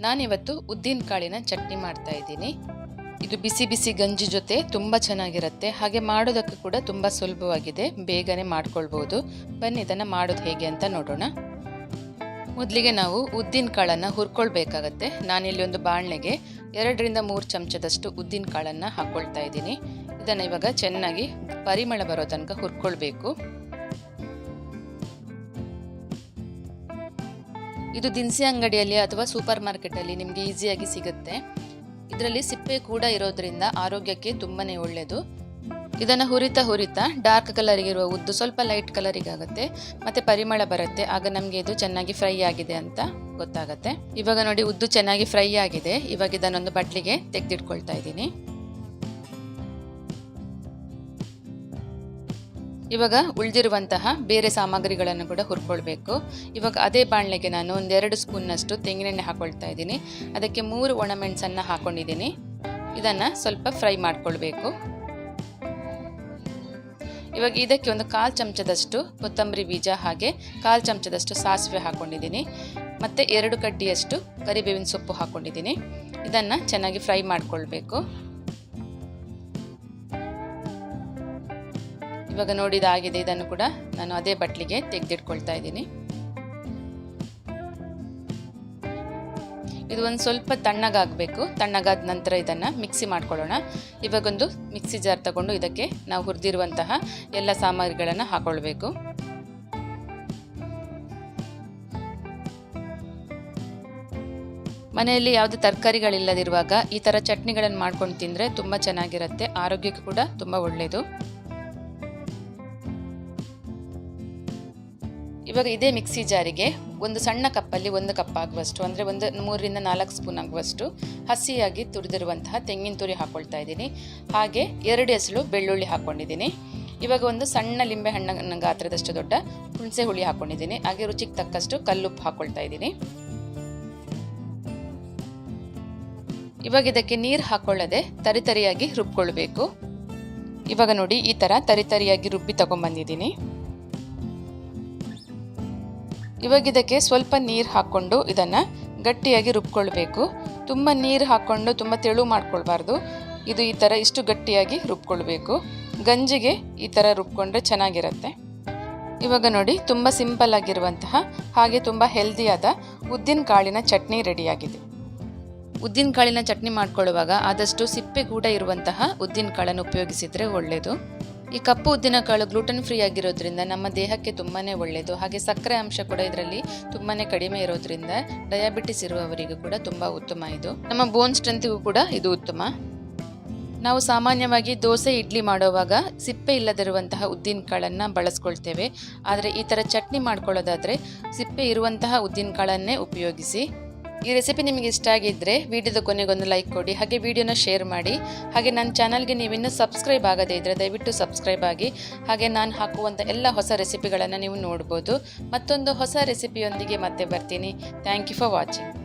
ನಾನಿವತ್ತು ಉದ್ದಿನ ಕಾಳಿನ ಚಟ್ನಿ ಮಾಡ್ತಾ ಇದ್ದೀನಿ. ಇದು ಬಿಸಿ ಬಿಸಿ ಗಂಜಿ ಜೊತೆ ತುಂಬ ಚೆನ್ನಾಗಿರುತ್ತೆ. ಹಾಗೆ ಮಾಡೋದಕ್ಕೆ ಕೂಡ ತುಂಬ ಸುಲಭವಾಗಿದೆ. ಬೇಗನೆ ಮಾಡ್ಕೊಳ್ಬೋದು. ಬನ್ನಿ, ಇದನ್ನು ಮಾಡೋದು ಹೇಗೆ ಅಂತ ನೋಡೋಣ. ಮೊದಲಿಗೆ ನಾವು ಉದ್ದಿನ ಕಾಳನ್ನು ಹುರ್ಕೊಳ್ಬೇಕಾಗತ್ತೆ. ನಾನಿಲ್ಲಿ ಒಂದು ಬಾಣಲೆಗೆ ಎರಡರಿಂದ ಮೂರು ಚಮಚದಷ್ಟು ಉದ್ದಿನ ಕಾಳನ್ನು ಹಾಕ್ಕೊಳ್ತಾ ಇದ್ದೀನಿ. ಇದನ್ನು ಇವಾಗ ಚೆನ್ನಾಗಿ ಪರಿಮಳ ಬರೋ ತನಕ ಹುರ್ಕೊಳ್ಬೇಕು. ಇದು ದಿನಸಿ ಅಂಗಡಿಯಲ್ಲಿ ಅಥವಾ ಸೂಪರ್ ಮಾರ್ಕೆಟಲ್ಲಿ ನಿಮಗೆ ಈಸಿಯಾಗಿ ಸಿಗುತ್ತೆ. ಇದರಲ್ಲಿ ಸಿಪ್ಪೆ ಕೂಡ ಇರೋದ್ರಿಂದ ಆರೋಗ್ಯಕ್ಕೆ ತುಂಬಾ ಒಳ್ಳೆಯದು ಇದನ್ನು ಹುರಿತಾ ಹುರಿತಾ ಡಾರ್ಕ್ ಕಲರಿಗಿರುವ ಉದ್ದು ಸ್ವಲ್ಪ ಲೈಟ್ ಕಲರಿಗಾಗುತ್ತೆ ಮತ್ತು ಪರಿಮಳ ಬರುತ್ತೆ. ಆಗ ನಮಗೆ ಇದು ಚೆನ್ನಾಗಿ ಫ್ರೈ ಆಗಿದೆ ಅಂತ ಗೊತ್ತಾಗುತ್ತೆ. ಇವಾಗ ನೋಡಿ ಉದ್ದು ಚೆನ್ನಾಗಿ ಫ್ರೈ ಆಗಿದೆ. ಇವಾಗ ಇದನ್ನೊಂದು ಬಟ್ಲಿಗೆ ತೆಗೆದಿಟ್ಕೊಳ್ತಾ ಇದ್ದೀನಿ. ಇವಾಗ ಉಳಿದಿರುವಂತಹ ಬೇರೆ ಸಾಮಗ್ರಿಗಳನ್ನು ಕೂಡ ಹುರ್ಕೊಳ್ಬೇಕು. ಇವಾಗ ಅದೇ ಬಾಣಲೆಗೆ ನಾನು ಒಂದೆರಡು ಸ್ಪೂನ್ನಷ್ಟು ತೆಂಗಿನೆಣ್ಣೆ ಹಾಕೊಳ್ತಾ ಇದ್ದೀನಿ. ಅದಕ್ಕೆ ಮೂರು ಒಣಮೆಣಸನ್ನು ಹಾಕೊಂಡಿದ್ದೀನಿ. ಇದನ್ನು ಸ್ವಲ್ಪ ಫ್ರೈ ಮಾಡಿಕೊಳ್ಬೇಕು. ಇವಾಗ ಇದಕ್ಕೆ ಒಂದು ಕಾಲು ಚಮಚದಷ್ಟು ಕೊತ್ತಂಬರಿ ಬೀಜ ಹಾಗೆ ಕಾಲು ಚಮಚದಷ್ಟು ಸಾಸಿವೆ ಹಾಕ್ಕೊಂಡಿದ್ದೀನಿ ಮತ್ತು ಎರಡು ಕಡ್ಡಿಯಷ್ಟು ಕರಿಬೇವಿನ ಸೊಪ್ಪು ಹಾಕ್ಕೊಂಡಿದ್ದೀನಿ ಇದನ್ನು ಚೆನ್ನಾಗಿ ಫ್ರೈ ಮಾಡ್ಕೊಳ್ಬೇಕು. ಇವಾಗ ನೋಡಿದಾಗಿದೆ ಇದನ್ನು ಕೂಡ ನಾನು ಅದೇ ಬಟ್ಲಿಗೆ ತೆಗೆದಿಟ್ಕೊಳ್ತಾ ಇದ್ದೀನಿ. ಇದು ಒಂದು ಸ್ವಲ್ಪ ತಣ್ಣಗಾಗಬೇಕು. ತಣ್ಣಗಾದ ನಂತರ ಇದನ್ನು ಮಿಕ್ಸಿ ಮಾಡ್ಕೊಳ್ಳೋಣ. ಇವಾಗೊಂದು ಮಿಕ್ಸಿ ಜಾರ್ ತಗೊಂಡು ಇದಕ್ಕೆ ನಾವು ಹುರಿದಿರುವಂತಹ ಎಲ್ಲ ಸಾಮಗ್ರಿಗಳನ್ನು ಹಾಕೊಳ್ಬೇಕು. ಮನೆಯಲ್ಲಿ ಯಾವುದೇ ತರಕಾರಿಗಳಿಲ್ಲದಿರುವಾಗ ಈ ಥರ ಚಟ್ನಿಗಳನ್ನು ಮಾಡ್ಕೊಂಡು ತಿಂದರೆ ತುಂಬ ಚೆನ್ನಾಗಿರುತ್ತೆ. ಆರೋಗ್ಯಕ್ಕೂ ಕೂಡ ತುಂಬ ಒಳ್ಳೆಯದು ಇವಾಗ ಇದೇ ಮಿಕ್ಸಿ ಜಾರಿಗೆ ಒಂದು ಸಣ್ಣ ಕಪ್ಪಲ್ಲಿ ಒಂದು ಕಪ್ ಆಗುವಷ್ಟು, ಅಂದರೆ ಒಂದು ಮೂರರಿಂದ ನಾಲ್ಕು ಸ್ಪೂನ್ ಆಗುವಷ್ಟು ಹಸಿಯಾಗಿ ತುರಿದಿರುವಂತಹ ತೆಂಗಿನ ತುರಿ ಹಾಕ್ಕೊಳ್ತಾ ಇದ್ದೀನಿ. ಹಾಗೆ ಎರಡು ಎಸಳು ಬೆಳ್ಳುಳ್ಳಿ ಹಾಕ್ಕೊಂಡಿದ್ದೀನಿ ಇವಾಗ ಒಂದು ಸಣ್ಣ ಲಿಂಬೆ ಹಣ್ಣಿನ ಗಾತ್ರದಷ್ಟು ದೊಡ್ಡ ಹುಣಸೆ ಹುಳಿ ಹಾಕ್ಕೊಂಡಿದ್ದೀನಿ ಹಾಗೆ ರುಚಿಗೆ ತಕ್ಕಷ್ಟು ಕಲ್ಲುಪ್ಪು ಹಾಕ್ಕೊಳ್ತಾ ಇದ್ದೀನಿ. ಇವಾಗ ಇದಕ್ಕೆ ನೀರು ಹಾಕೊಳ್ಳದೆ ತರಿತರಿಯಾಗಿ ರುಬ್ಕೊಳ್ಬೇಕು. ಇವಾಗ ನೋಡಿ ಈ ಥರ ತರಿತರಿಯಾಗಿ ರುಬ್ಬಿ ತಗೊಂಡ್ಬಂದಿದ್ದೀನಿ ಇವಾಗ ಇದಕ್ಕೆ ಸ್ವಲ್ಪ ನೀರು ಹಾಕ್ಕೊಂಡು ಇದನ್ನು ಗಟ್ಟಿಯಾಗಿ ರುಬ್ಕೊಳ್ಬೇಕು. ತುಂಬ ನೀರು ಹಾಕ್ಕೊಂಡು ತುಂಬ ತೆಳು ಮಾಡ್ಕೊಳ್ಬಾರ್ದು. ಇದು ಈ ಥರ ಇಷ್ಟು ಗಟ್ಟಿಯಾಗಿ ರುಬ್ಕೊಳ್ಬೇಕು. ಗಂಜಿಗೆ ಈ ಥರ ರುಬ್ಕೊಂಡ್ರೆ ಚೆನ್ನಾಗಿರುತ್ತೆ. ಇವಾಗ ನೋಡಿ, ತುಂಬ ಸಿಂಪಲ್ ಆಗಿರುವಂತಹ ಹಾಗೆ ತುಂಬ ಹೆಲ್ದಿಯಾದ ಉದ್ದಿನ ಕಾಳಿನ ಚಟ್ನಿ ರೆಡಿಯಾಗಿದೆ. ಉದ್ದಿನ ಕಾಳಿನ ಚಟ್ನಿ ಮಾಡ್ಕೊಳ್ಳುವಾಗ ಆದಷ್ಟು ಸಿಪ್ಪೆ ಕೂಡ ಇರುವಂತಹ ಉದ್ದಿನ ಕಾಳನ್ನು ಉಪಯೋಗಿಸಿದರೆ ಒಳ್ಳೆಯದು ಈ ಕಪ್ಪು ಉದ್ದಿನಕಾಳು ಗ್ಲೂಟನ್ ಫ್ರೀ ಆಗಿರೋದ್ರಿಂದ ನಮ್ಮ ದೇಹಕ್ಕೆ ತುಂಬಾ ಒಳ್ಳೆಯದು ಹಾಗೆ ಸಕ್ಕರೆ ಅಂಶ ಕೂಡ ಇದರಲ್ಲಿ ತುಂಬಾ ಕಡಿಮೆ ಇರೋದ್ರಿಂದ ಡಯಾಬಿಟಿಸ್ ಇರುವವರಿಗೂ ಕೂಡ ತುಂಬ ಉತ್ತಮ ಇದು. ನಮ್ಮ ಬೋನ್ ಸ್ಟ್ರೆಂತ್ಗೂ ಕೂಡ ಇದು ಉತ್ತಮ. ನಾವು ಸಾಮಾನ್ಯವಾಗಿ ದೋಸೆ, ಇಡ್ಲಿ ಮಾಡುವಾಗ ಸಿಪ್ಪೆ ಇಲ್ಲದಿರುವಂತಹ ಉದ್ದಿನ ಕಾಳನ್ನು ಬಳಸ್ಕೊಳ್ತೇವೆ. ಆದರೆ ಈ ಥರ ಚಟ್ನಿ ಮಾಡ್ಕೊಳ್ಳೋದಾದರೆ ಸಿಪ್ಪೆ ಇರುವಂತಹ ಉದ್ದಿನ ಕಾಳನ್ನೇ ಉಪಯೋಗಿಸಿ. ಈ ರೆಸಿಪಿ ನಿಮಗೆ ಇಷ್ಟ ಆಗಿದ್ದರೆ ವಿಡಿಯೋದ ಕೊನೆಗೊಂದು ಲೈಕ್ ಕೊಡಿ, ಹಾಗೆ ವಿಡಿಯೋನ ಶೇರ್ ಮಾಡಿ. ಹಾಗೆ ನನ್ನ ಚಾನಲ್ಗೆ ನೀವಿನ್ನೂ ಸಬ್ಸ್ಕ್ರೈಬ್ ಆಗದೇ ಇದ್ದರೆ ದಯವಿಟ್ಟು ಸಬ್ಸ್ಕ್ರೈಬ್ ಆಗಿ. ಹಾಗೆ ನಾನು ಹಾಕುವಂಥ ಎಲ್ಲ ಹೊಸ ರೆಸಿಪಿಗಳನ್ನು ನೀವು ನೋಡ್ಬೋದು. ಮತ್ತೊಂದು ಹೊಸ ರೆಸಿಪಿಯೊಂದಿಗೆ ಮತ್ತೆ ಬರ್ತೀನಿ. Thank you for watching